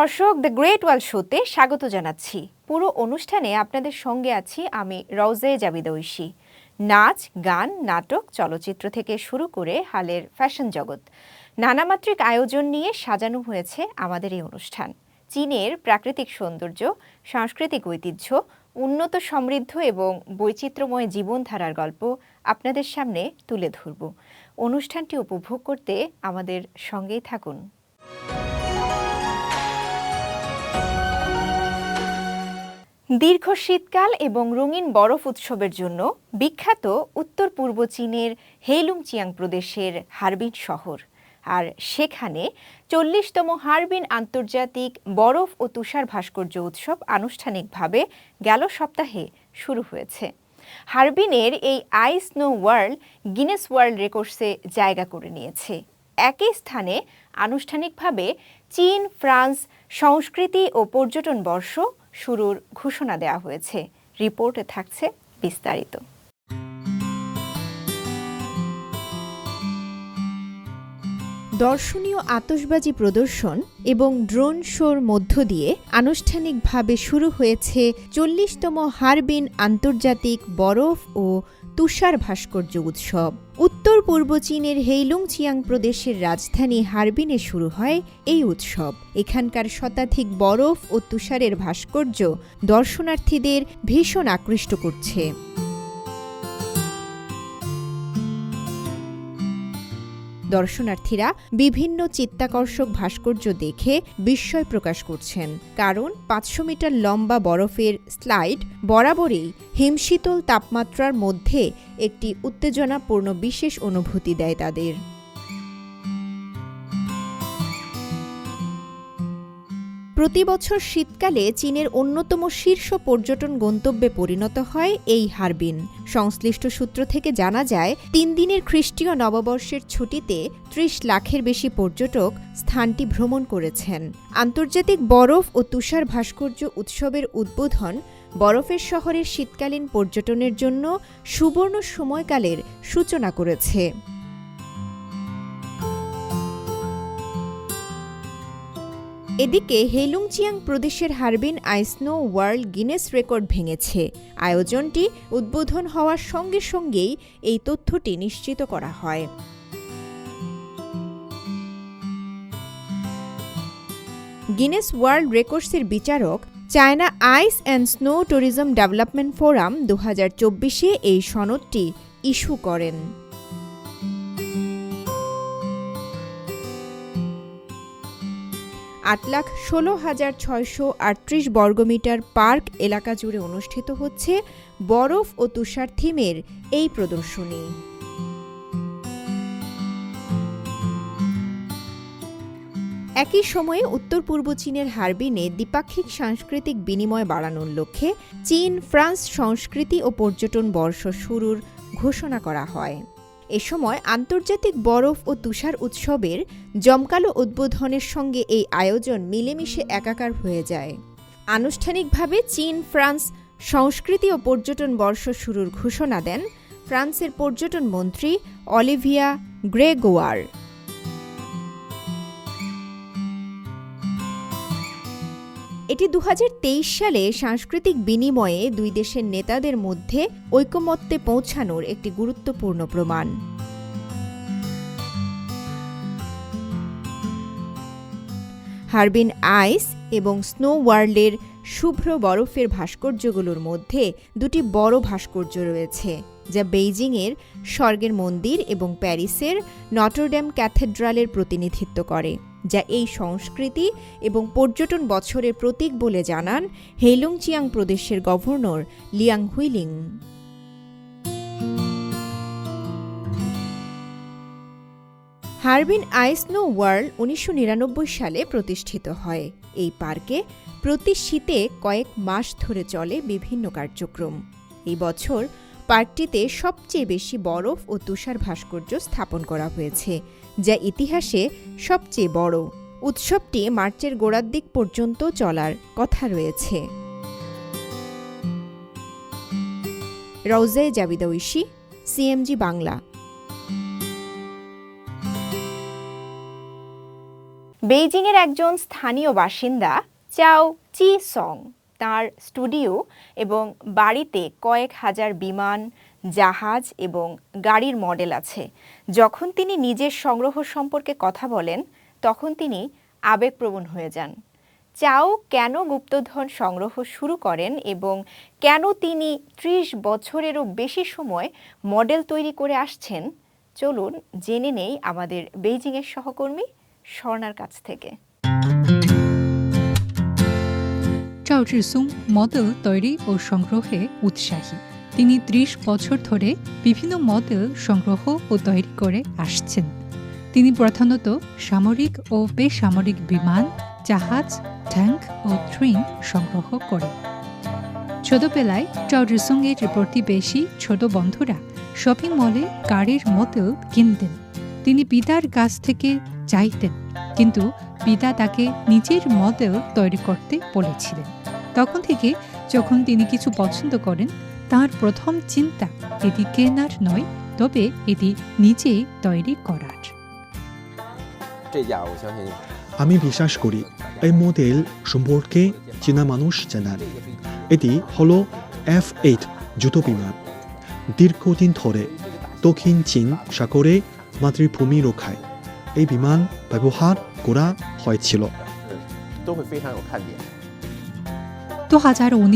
দর্শক the great ওয়াল শোতে স্বাগত জানাচ্ছি। পুরো অনুষ্ঠানে আপনাদের সঙ্গে আছি আমি রওজে জাবিদা ঐশী নাচ, গান, নাটক, চলচ্চিত্র থেকে শুরু করে হালের ফ্যাশন জগৎ, নানামাত্রিক আয়োজন নিয়ে সাজানো হয়েছে আমাদের এই অনুষ্ঠান। চীনের প্রাকৃতিক সৌন্দর্য, সাংস্কৃতিক ঐতিহ্য, উন্নত সমৃদ্ধ এবং বৈচিত্র্যময় জীবনধারার গল্প আপনাদের সামনে তুলে ধরব। অনুষ্ঠানটি উপভোগ করতে আমাদের সঙ্গেই থাকুন। দীর্ঘ শীতকাল এবং রঙিন বরফ উৎসবের জন্য বিখ্যাত উত্তর পূর্ব চীনের হেলুং চিয়াং প্রদেশের হারবিন শহর। আর সেখানে চল্লিশতম হারবিন আন্তর্জাতিক বরফ ও তুষার ভাস্কর্য উৎসব আনুষ্ঠানিকভাবে গেল সপ্তাহে শুরু হয়েছে। হারবিনের এই ice snow world Guinness world রেকর্ডসে জায়গা করে নিয়েছে। একই স্থানে আনুষ্ঠানিকভাবে চীন, ফ্রান্স, সংস্কৃতি ও পর্যটন বর্ষ শুরুর ঘোষণা দেওয়া হয়েছে। রিপোর্টে থাকছে বিস্তারিত। দর্শনীয় আতশবাজি প্রদর্শন এবং ড্রোন শোর মধ্য দিয়ে আনুষ্ঠানিকভাবে শুরু হয়েছে চল্লিশতম হারবিন আন্তর্জাতিক বরফ ও তুষার ভাস্কর্য উৎসব। উত্তর পূর্ব চীনের হেইলুং চিয়াং প্রদেশের রাজধানী হারবিনে শুরু হয় এই উৎসব। এখানকার শতাধিক বরফ ও তুষারের ভাস্কর্য দর্শনার্থীদের ভীষণ আকৃষ্ট করছে। দর্শনার্থীরা বিভিন্ন চিত্তাকর্ষক ভাস্কর্য দেখে বিস্ময় প্রকাশ করছেন। কারণ পাঁচশো মিটার লম্বা বরফের স্লাইড বরাবরই হিমশীতল তাপমাত্রার মধ্যে একটি উত্তেজনাপূর্ণ বিশেষ অনুভূতি দেয় তাদের। প্রতি বছর শীতকালে চীনের অন্যতম শীর্ষ পর্যটন গন্তব্যে পরিণত হয় এই হারবিন। সংশ্লিষ্ট সূত্র থেকে জানা যায়, তিন দিনের খ্রিস্টীয় নববর্ষের ছুটিতে ত্রিশ লাখের বেশি পর্যটক স্থানটি ভ্রমণ করেছেন। আন্তর্জাতিক বরফ ও তুষার ভাস্কর্য উৎসবের উদ্বোধন বরফের শহরের শীতকালীন পর্যটনের জন্য সুবর্ণ সময়কালের সূচনা করেছে। এদিকে হেলুংচিয়াং প্রদেশের Harbin ice snow world Guinness record ভেঙেছে। আয়োজনটি উদ্বোধন হওয়ার সঙ্গে সঙ্গেই এই তথ্যটি নিশ্চিত করা হয়। গিনেস ওয়ার্ল্ড রেকর্ডসের বিচারক China ice and snow tourism development forum দু হাজার এই সনদটি ইস্যু করেন। আট লাখ ষোলো হাজার ছয়শো আটত্রিশ বর্গমিটার পার্ক এলাকা জুড়ে অনুষ্ঠিত হচ্ছে বরফ ও তুষার থিমের এই প্রদর্শনী। একই সময়ে উত্তর পূর্ব চীনের হারবিনে দ্বিপাক্ষিক সাংস্কৃতিক বিনিময় বাড়ানোর লক্ষ্যে চীন, ফ্রান্স সংস্কৃতি ও পর্যটন বর্ষ শুরুর ঘোষণা করা হয়। এ সময় আন্তর্জাতিক বরফ ও তুষার উৎসবের জমকালো উদ্বোধনের সঙ্গে এই আয়োজন মিলেমিশে একাকার হয়ে যায়। আনুষ্ঠানিকভাবে চীন, ফ্রান্স, সংস্কৃতি ও পর্যটন বর্ষ শুরুর ঘোষণা দেন ফ্রান্সের পর্যটন মন্ত্রী অলিভিয়া গ্রেগোয়ার। এটি দু হাজার তেইশ সালে সাংস্কৃতিক বিনিময়ে দুই দেশের নেতাদের মধ্যে ঐকমত্যে পৌঁছানোর একটি গুরুত্বপূর্ণ প্রমাণ। হারবিন আইস এবং স্নো ওয়ার্ল্ডের শুভ্র বরফের ভাস্কর্যগুলোর মধ্যে দুটি বড় ভাস্কর্য রয়েছে, যা বেইজিংয়ের স্বর্গের মন্দির এবং প্যারিসের নটরড্যাম ক্যাথেড্রালের প্রতিনিধিত্ব করে। যা এই সংস্কৃতি এবং পর্যটন বছরের প্রতীক বলে জানান হেলুংচিয়াং প্রদেশের governor Liang Huiling. Harbin ice snow world উনিশশো নিরানব্বই সালে প্রতিষ্ঠিত হয়। এই পার্কে প্রতি শীতে কয়েক মাস ধরে চলে বিভিন্ন কার্যক্রম। এই বছর পার্কটিতে সবচেয়ে বেশি বরফ ও তুষার ভাস্কর্য স্থাপন করা হয়েছে। যা ইতিহাসে সবচেয়ে বড়। উৎসবটি মার্চের গোড়ার দিক পর্যন্ত চলার কথা রয়েছে। রওজায় জাবিদা ঐশী, সিএমজি বাংলা। বেইজিংয়ের একজন স্থানীয় বাসিন্দা চাও চি সং। তার স্টুডিও এবং বাড়িতে কয়েক হাজার বিমান জাহাজ এবং গাড়ির মডেল আছে। যখন তিনি নিজের সংগ্রহ সম্পর্কে কথা বলেন, তখন তিনি আবেগপ্রবণ হয়ে যান। চাও কেন গুপ্তধন সংগ্রহ শুরু করেন এবং কেন তিনি ত্রিশ বছরেরও বেশি সময় মডেল তৈরি করে আসছেন? চলুন জেনে নেই আমাদের বেইজিংয়ের সহকর্মী স্বর্ণার কাছ থেকে। চাও মডেল তৈরি ও সংগ্রহে উৎসাহী। তিনি ত্রিশ বছর ধরে বিভিন্ন মডেল সংগ্রহ ও তৈরি করে আসছেন। তিনি প্রধানত সামরিক ও বেসামরিক বিমান, জাহাজ, ট্যাঙ্ক ও ট্রেন সংগ্রহ করেন। ছোটবেলায় চিসুংয়ের প্রতিবেশী ছোট বন্ধুরা শপিং মলে গাড়ির মডেল কিনতেন। তিনি পিতার কাছ থেকে চাইতেন, কিন্তু পিতা তাকে নিজের মডেল তৈরি করতে বলেছিলেন। তখন থেকে যখন তিনি কিছু পছন্দ করেন তার প্রথম চিন্তা এটি কেনার নয় তবে এটি নিজেই তৈরি করার। আমি বিশ্বাস করি এই মডেল সম্পর্কে চীনা মানুষ জানান এটি হল এফ এইট জুতো বিমান। দীর্ঘদিন ধরে দক্ষিণ চীন সাগরে মাতৃভূমি রক্ষায় এই বিমান ব্যবহার করা হয়েছিল। দু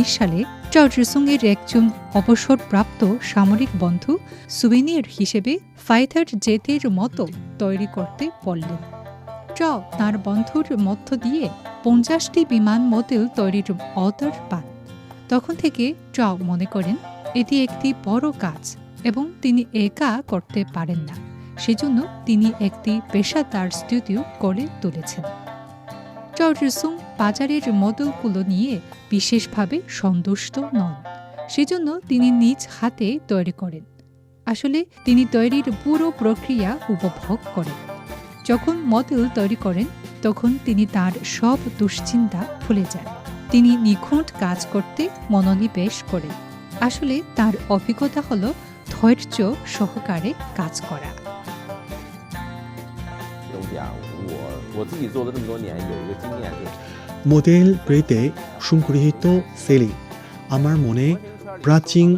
সালে চাও চিসুংয়ের একজন অবসরপ্রাপ্ত সামরিক বন্ধু সুভেনিয়ার হিসেবে ফাইথার জেটের মতো তৈরি করতে বললেন। চাও তার বন্ধুর মধ্য দিয়ে পঞ্চাশটি বিমান মডেল তৈরির অর্ডার পান। তখন থেকে চাও মনে করেন, এটি একটি বড় কাজ এবং তিনি একা করতে পারেন না। সেজন্য তিনি একটি পেশাদার স্টুডিও করে তুলেছেন। চাও চিসুং বাজারের মডেলগুলো নিয়ে বিশেষভাবে সন্তুষ্ট নন সেজন্য তিনি নিজ হাতে তৈরি করেন আসলে তিনি তৈরির পুরো প্রক্রিয়া উপভোগ করেন যখন মডেল তৈরি করেন তখন তিনি তার সব দুশ্চিন্তা ভুলে যান তিনি নিখুঁত কাজ করতে মনোনিবেশ করেন আসলে তার অভিজ্ঞতা হলো ধৈর্য সহকারে কাজ করা 东西啊，我我自己做了这么多年，有一个经验就是， মডেল পেতে সংগৃহীত সেলি। আমার মনে প্রাচীন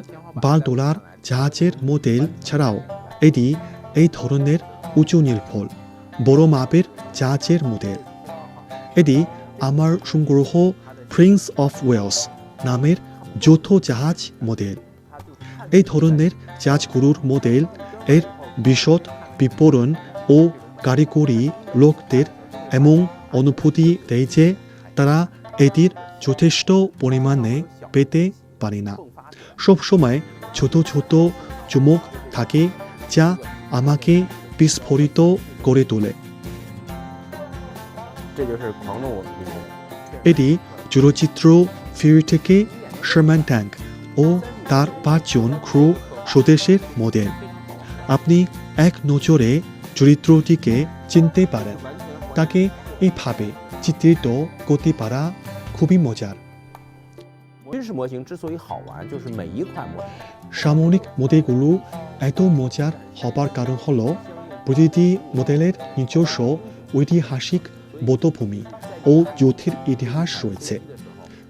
বাল ডলার জাহাজের মডেল ছাড়াও এটি এই ধরনের উঁচু নির্ভুল বড় মাপের জাহাজের মডেল এটি আমার সংগ্রহ প্রিন্স অফ ওয়েলস নামের যৌথ জাহাজ মডেল এই ধরনের জাহাজগুলোর মডেল এর বিশদ বিবরণ ও কারিগরি লোকদের এমন অনুভূতি দেয় যে তারা এটির যথেষ্ট পরিমাণে পেতে পারি না। সবসময় ছোট ছোট চুমুক থাকে যা আমাকে বিস্ফোরিত করে তোলে। এটি চলচ্চিত্র ফিউ থেকে শার্মান ট্যাঙ্ক ও তার পাঁচজন ক্রু স্বদেশের মডেল। আপনি এক নজরে চরিত্রটিকে চিনতে পারেন। তাকে এইভাবে চিত্রিত করতে পারা খুবই মজার সামরিক মডেলগুলো এত মজার হবার কারণ হল প্রতিটি মডেলের নিজস্ব ঐতিহাসিক বতভূমি ও যুদ্ধের ইতিহাস রয়েছে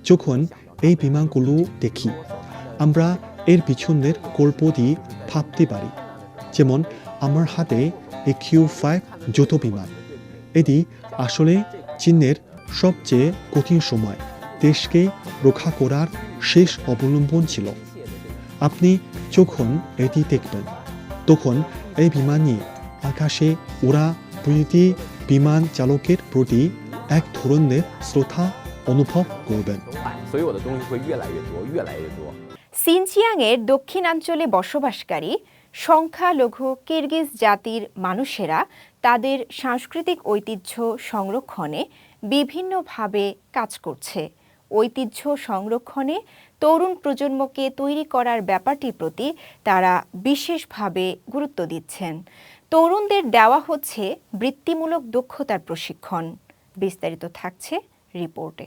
যখন এই বিমানগুলো দেখি আমরা এর পিছনের গল্প দিয়ে ভাবতে পারি যেমন আমার হাতে এ কিউ ফাইভ যৌথ বিমান এটি আসলে চিহ্নের সবচেয়ে কঠিন সময়। দেশকে রক্ষা করার শেষ অবলম্বন ছিল। আপনি যখন এটি দেখবেন, তখন এই বিমান নিয়ে আকাশে ওরা প্রতি বিমান চালকের প্রতি এক ধরনের শ্রদ্ধা অনুভব করবেন। সিনচিয়াং এর দক্ষিণাঞ্চলে বসবাসকারী সংখ্যালঘু কিরগিজ জাতির মানুষেরা তাদের সাংস্কৃতিক ঐতিহ্য সংরক্ষণে বিভিন্নভাবে কাজ করছে। ঐতিহ্য সংরক্ষণে তরুণ প্রজন্মকে তৈরি করার ব্যাপারটির প্রতি তারা বিশেষভাবে গুরুত্ব দিচ্ছেন। তরুণদের দেওয়া হচ্ছে বৃত্তিমূলক দক্ষতার প্রশিক্ষণ। বিস্তারিত থাকছে রিপোর্টে।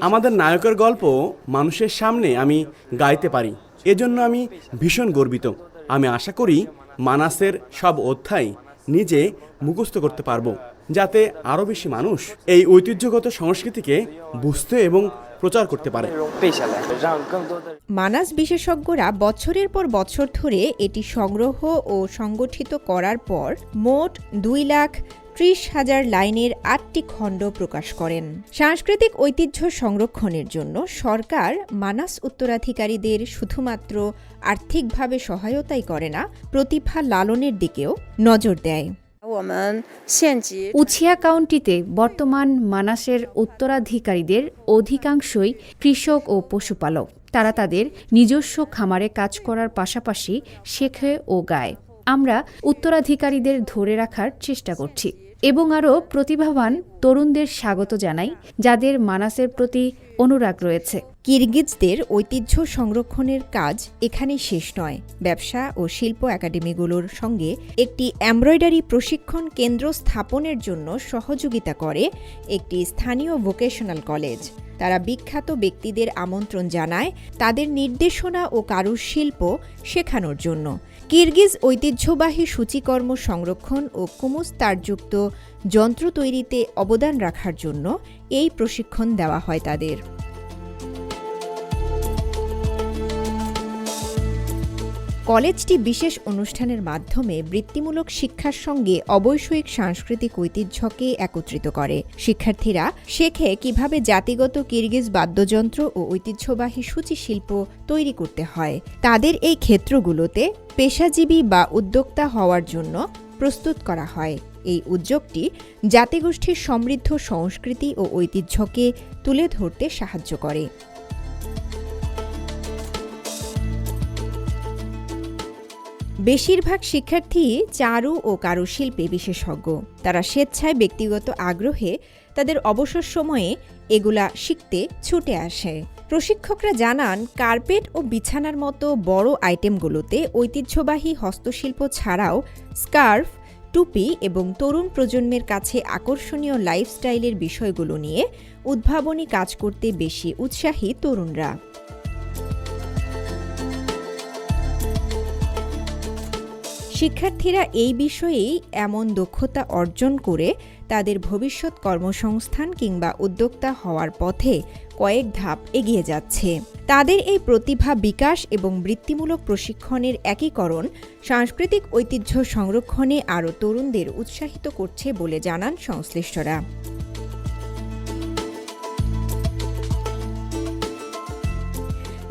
আমাদের নায়কের গল্প মানুষের সামনে আমি গাইতে পারি। এজন্য আমি ভীষণ গর্বিত। আমি আশা করি মানাসের সব অধ্যায় নিজে মুখস্থ করতে পারব যাতে আরও বেশি মানুষ এই ঐতিহ্যগত সংস্কৃতিকে বুঝতে এবং প্রচার করতে পারে। মানাস বিশেষজ্ঞরা বছরের পর বছর ধরে এটি সংগ্রহ ও সংগঠিত করার পর মোট দুই লাখ ত্রিশ হাজার লাইনের আটটি খণ্ড প্রকাশ করেন। সাংস্কৃতিক ঐতিহ্য সংরক্ষণের জন্য সরকার মানাস উত্তরাধিকারীদের শুধুমাত্র আর্থিকভাবে সহায়তাই করে না, প্রতিভা লালনের দিকেও নজর দেয়। উছিয়া কাউন্টিতে বর্তমান মানাসের উত্তরাধিকারীদের অধিকাংশই কৃষক ও পশুপালক। তারা তাদের নিজস্ব খামারে কাজ করার পাশাপাশি শেখে ও গায়। আমরা উত্তরাধিকারীদের ধরে রাখার চেষ্টা করছি। এবং আরও প্রতিভাবান তরুণদের স্বাগত জানাই, যাদের মানাসের প্রতি অনুরাগ রয়েছে। কিরগিজদের ঐতিহ্য সংরক্ষণের কাজ এখানে শেষ নয়। ব্যবসা ও শিল্প একাডেমিগুলোর সঙ্গে একটি এমব্রয়ডারি প্রশিক্ষণ কেন্দ্র স্থাপনের জন্য সহযোগিতা করে একটি স্থানীয় ভোকেশনাল কলেজ। তারা বিখ্যাত ব্যক্তিদের আমন্ত্রণ জানায় তাদের নির্দেশনা ও কারুশিল্প শেখানোর জন্য। কিরগিজ ঐতিহ্যবাহী সূচিকর্ম সংরক্ষণ ও কুমুস্তারযুক্ত যন্ত্র তৈরিতে অবদান রাখার জন্য এই প্রশিক্ষণ দেওয়া হয় তাদের। কলেজটি বিশেষ অনুষ্ঠানের মাধ্যমে বৃত্তিমূলক শিক্ষার সঙ্গে অবৈষয়িক সাংস্কৃতিক ঐতিহ্যকে একত্রিত করে। শিক্ষার্থীরা শেখে কীভাবে জাতিগত কিরগিজ বাদ্যযন্ত্র ও ঐতিহ্যবাহী সূচি শিল্প তৈরি করতে হয়। তাদের এই ক্ষেত্রগুলোতে পেশাজীবী বা উদ্যোক্তা হওয়ার জন্য প্রস্তুত করা হয়। এই উদ্যোগটি জাতিগোষ্ঠীর সমৃদ্ধ সংস্কৃতি ও ঐতিহ্যকে তুলে ধরতে সাহায্য করে। বেশিরভাগ শিক্ষার্থী চারু ও কারুশিল্পে বিশেষজ্ঞ। তারা স্বেচ্ছায় ব্যক্তিগত আগ্রহে তাদের অবসর সময়ে এগুলা শিখতে ছুটে আসে। প্রশিক্ষকরা জানান, কার্পেট ও বিছানার মতো বড় আইটেমগুলোতে ঐতিহ্যবাহী হস্তশিল্প ছাড়াও স্কার্ফ, টুপি এবং তরুণ প্রজন্মের কাছে আকর্ষণীয় লাইফস্টাইলের বিষয়গুলো নিয়ে উদ্ভাবনী কাজ করতে বেশি উৎসাহী তরুণরা। শিক্ষার্থীরা এই বিষয়েই এমন দক্ষতা অর্জন করে তাদের ভবিষ্যৎ কর্মসংস্থান কিংবা উদ্যোক্তা হওয়ার পথে কয়েক ধাপ এগিয়ে যাচ্ছে। তাদের এই প্রতিভা বিকাশ এবং বৃত্তিমূলক প্রশিক্ষণের একীকরণ সাংস্কৃতিক ঐতিহ্য সংরক্ষণে আরও তরুণদের উৎসাহিত করছে বলে জানান সংশ্লিষ্টরা।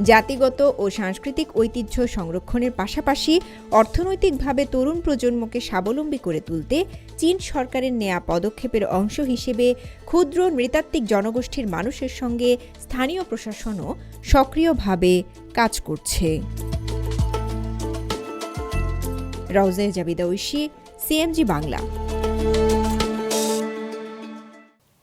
জাতিগত ও সাংস্কৃতিক ঐতিহ্য সংরক্ষণের পাশাপাশি অর্থনৈতিকভাবে তরুণ প্রজন্মকে স্বাবলম্বী করে তুলতে চীন সরকারের নেয়া পদক্ষেপের অংশ হিসেবে ক্ষুদ্র নৃতাত্ত্বিক জনগোষ্ঠীর মানুষের সঙ্গে স্থানীয় প্রশাসনও সক্রিয়ভাবে কাজ করছে। রওজে জাবিদা সিএমজি বাংলা।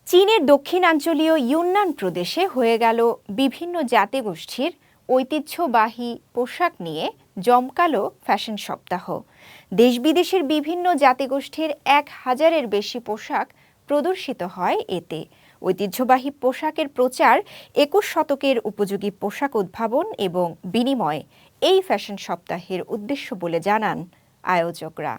চীনের দক্ষিণাঞ্চলীয় ইউন্নান প্রদেশে হয়ে গেল বিভিন্ন জাতিগোষ্ঠীর ঐতিহ্যবাহী পোশাক নিয়ে জমকালো ফ্যাশন সপ্তাহ। দেশ বিদেশের বিভিন্ন জাতিগোষ্ঠীর এক হাজারের বেশি পোশাক প্রদর্শিত হয় এতে। ঐতিহ্যবাহী পোশাকের প্রচার একুশ শতকের উপযোগী পোশাক উদ্ভাবন এবং বিনিময় এই ফ্যাশন সপ্তাহের উদ্দেশ্য বলে জানান আয়োজকরা।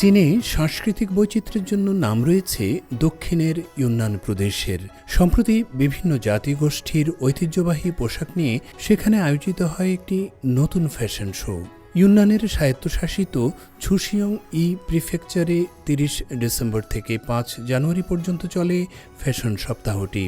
চীনে সাংস্কৃতিক বৈচিত্র্যের জন্য নাম রয়েছে দক্ষিণের ইউনান প্রদেশের। সম্প্রতি বিভিন্ন জাতিগোষ্ঠীর ঐতিহ্যবাহী পোশাক নিয়ে সেখানে আয়োজিত হয় একটি নতুন ফ্যাশন শো। ইউনানের স্বায়ত্তশাসিত ছুশিয়ং ই প্রিফেকচারে তিরিশ ডিসেম্বর থেকে পাঁচ জানুয়ারি পর্যন্ত চলে ফ্যাশন সপ্তাহটি।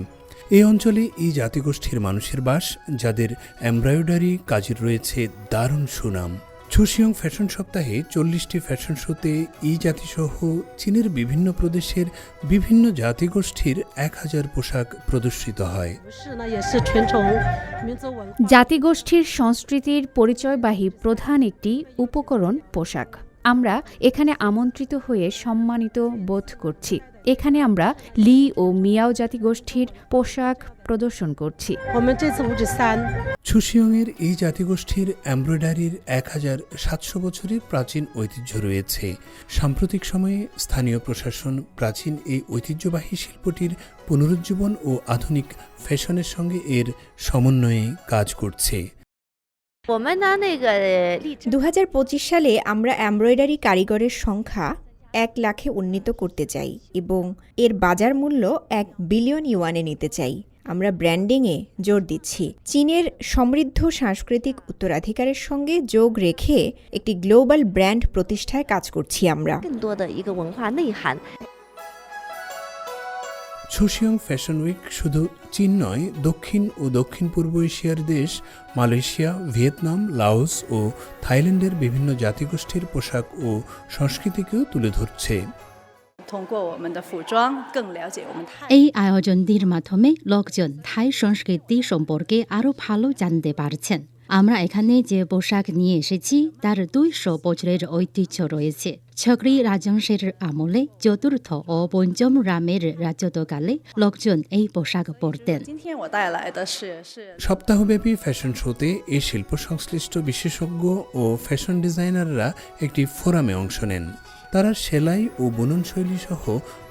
এই অঞ্চলে এই জাতিগোষ্ঠীর মানুষের বাস, যাদের এমব্রয়ডারি কাজের রয়েছে দারুণ সুনাম। ছুশিয়ং ফ্যাশন সপ্তাহে চল্লিশটি ফ্যাশন শোতে ই জাতিসহ চীনের বিভিন্ন প্রদেশের বিভিন্ন জাতিগোষ্ঠীর এক হাজার পোশাক প্রদর্শিত হয়। জাতিগোষ্ঠীর সংস্কৃতির পরিচয়বাহী প্রধান একটি উপকরণ পোশাক। আমরা এখানে আমন্ত্রিত হয়ে সম্মানিত বোধ করছি। এখানে আমরা লি ও মিয়াও জাতিগোষ্ঠীর পোশাক প্রদর্শন করছি। ছুসিয়ংয়ের এই জাতিগোষ্ঠীর এমব্রয়ডারির এক হাজার সাতশো বছরের প্রাচীন ঐতিহ্য রয়েছে। সাম্প্রতিক সময়ে স্থানীয় প্রশাসন প্রাচীন এই ঐতিহ্যবাহী শিল্পটির পুনরুজ্জীবন ও আধুনিক ফ্যাশনের সঙ্গে এর সমন্বয়ে কাজ করছে। দু হাজার পঁচিশ সালে আমরা এমব্রয়ডারি কারিগরের সংখ্যা এক লাখে উন্নীত করতে চাই এবং এর বাজার মূল্য এক বিলিয়ন ইউয়ানে নিতে চাই। আমরা ব্র্যান্ডিংয়ে জোর দিচ্ছি। চীনের সমৃদ্ধ সাংস্কৃতিক উত্তরাধিকারের সঙ্গে যোগ রেখে একটি গ্লোবাল ব্র্যান্ড প্রতিষ্ঠায় কাজ করছি আমরা। সুশিয়ং ফ্যাশন উইক শুধু চীন নয়, দক্ষিণ ও দক্ষিণ পূর্ব এশিয়ার দেশ, মালয়েশিয়া, ভিয়েতনাম, লাওস ও থাইল্যান্ডের বিভিন্ন জাতিগোষ্ঠীর পোশাক ও সংস্কৃতিকেও তুলে ধরছে। এই আয়োজনটির মাধ্যমে লোকজন থাই সংস্কৃতি সম্পর্কে আরও ভালো জানতে পারছেন। আমরা এখানে যে পোশাক নিয়ে এসেছি, তার দুইশো বছরের ঐতিহ্য রয়েছে। ছকরি রাজংশের আমলে চতুর্থ ও পঞ্চম রামের রাজত্বকালে লোকজন এই পোশাক পরতেন। সপ্তাহব্যাপী ফ্যাশন শোতে এই শিল্প সংশ্লিষ্ট বিশেষজ্ঞ ও ফ্যাশন ডিজাইনাররা একটি ফোরামে অংশ নেন। তারা সেলাই ও বুনন শৈলী সহ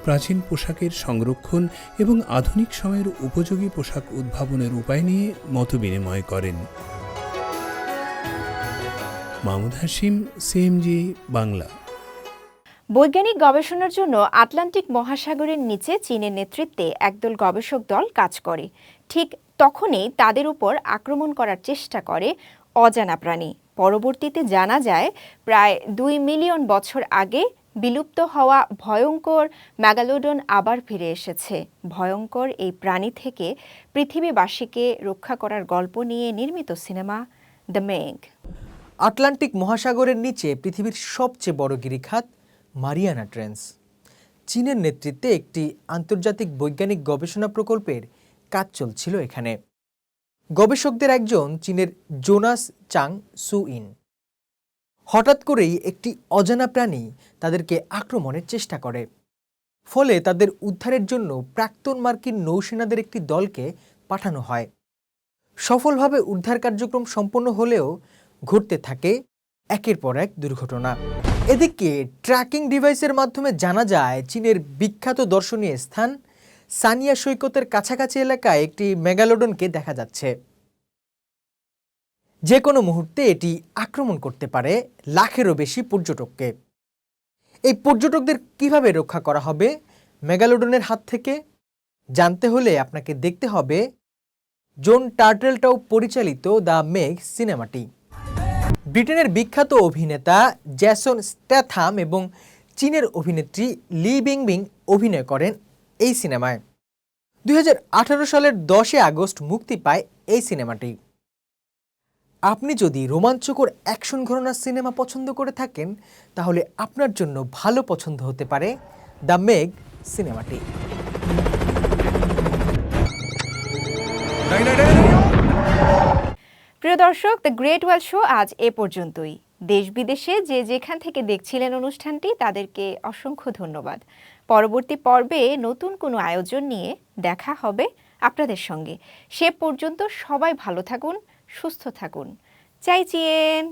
প্রাচীন পোশাকের সংরক্ষণ এবং আধুনিক সময়ের উপযোগী পোশাক উদ্ভাবনের উপায় নিয়ে মতবিনিময় করেন। মাহমুদ হাসিম সিএমজি বাংলা। বৈজ্ঞানিক গবেষণার জন্য আটলান্টিক মহাসাগরের নিচে চীনের নেতৃত্বে একদল গবেষক দল কাজ করে। ঠিক তখনই তাদের উপর আক্রমণ করার চেষ্টা করে অজানা প্রাণী। পরবর্তীতে জানা যায়, প্রায় দুই মিলিয়ন বছর আগে বিলুপ্ত হওয়া ভয়ঙ্কর ম্যাগালোডন আবার ফিরে এসেছে। ভয়ঙ্কর এই প্রাণী থেকে পৃথিবীবাসীকে রক্ষা করার গল্প নিয়ে নির্মিত সিনেমা দ্য মেঘ আটলান্টিক মহাসাগরের নিচে পৃথিবীর সবচেয়ে বড় গিরিখাত, মারিয়ানা ট্রেন্স। চীনের নেতৃত্বে একটি আন্তর্জাতিক বৈজ্ঞানিক গবেষণা প্রকল্পের কাজ চলছিল এখানে। গবেষকদের একজন চীনের জোনাস চাং সু ইন হঠাৎ করেই একটি অজানা প্রাণী তাদেরকে আক্রমণের চেষ্টা করে। ফলে তাদের উদ্ধারের জন্য প্রাক্তন মার্কিন নৌসেনাদের একটি দলকে পাঠানো হয়। সফলভাবে উদ্ধার কার্যক্রম সম্পন্ন হলেও ঘটতে থাকে একের পর এক দুর্ঘটনা। এদিকে ট্র্যাকিং ডিভাইসের মাধ্যমে জানা যায়, চীনের বিখ্যাত দর্শনীয় স্থান সানিয়া সৈকতের কাছাকাছি এলাকায় একটি মেগালোডনকে দেখা যাচ্ছে। যে কোনো মুহূর্তে এটি আক্রমণ করতে পারে লাখেরও বেশি পর্যটককে। এই পর্যটকদের কীভাবে রক্ষা করা হবে মেগালোডনের হাত থেকে? জানতে হলে আপনাকে দেখতে হবে জোন টার্টেলটাও পরিচালিত দ্য মেঘ সিনেমাটি। ব্রিটেনের বিখ্যাত অভিনেতা জ্যাসন স্ট্যাথাম এবং চীনের অভিনেত্রী লি বিংবিং অভিনয় করেন এই সিনেমায়। দুই হাজার আঠারো সালের দশই আগস্ট মুক্তি পায় এই সিনেমাটি। আপনি যদি রোমাঞ্চকর অ্যাকশন ঘটনার সিনেমা পছন্দ করে থাকেন, তাহলে আপনার জন্য ভালো পছন্দ হতে পারে দ্য মেঘ সিনেমাটি। প্রিয় দর্শক দ্য গ্রেট ওয়াল শো আজ এ পর্যন্তই। দেশ বিদেশে যে যেখান থেকে দেখছিলেন অনুষ্ঠানটি, তাদেরকে অসংখ্য ধন্যবাদ। পরবর্তী পর্বে নতুন কোনো আয়োজন নিয়ে দেখা হবে আপনাদের সঙ্গে। সে পর্যন্ত সবাই ভালো থাকুন, সুস্থ থাকুন। চাই চিয়েন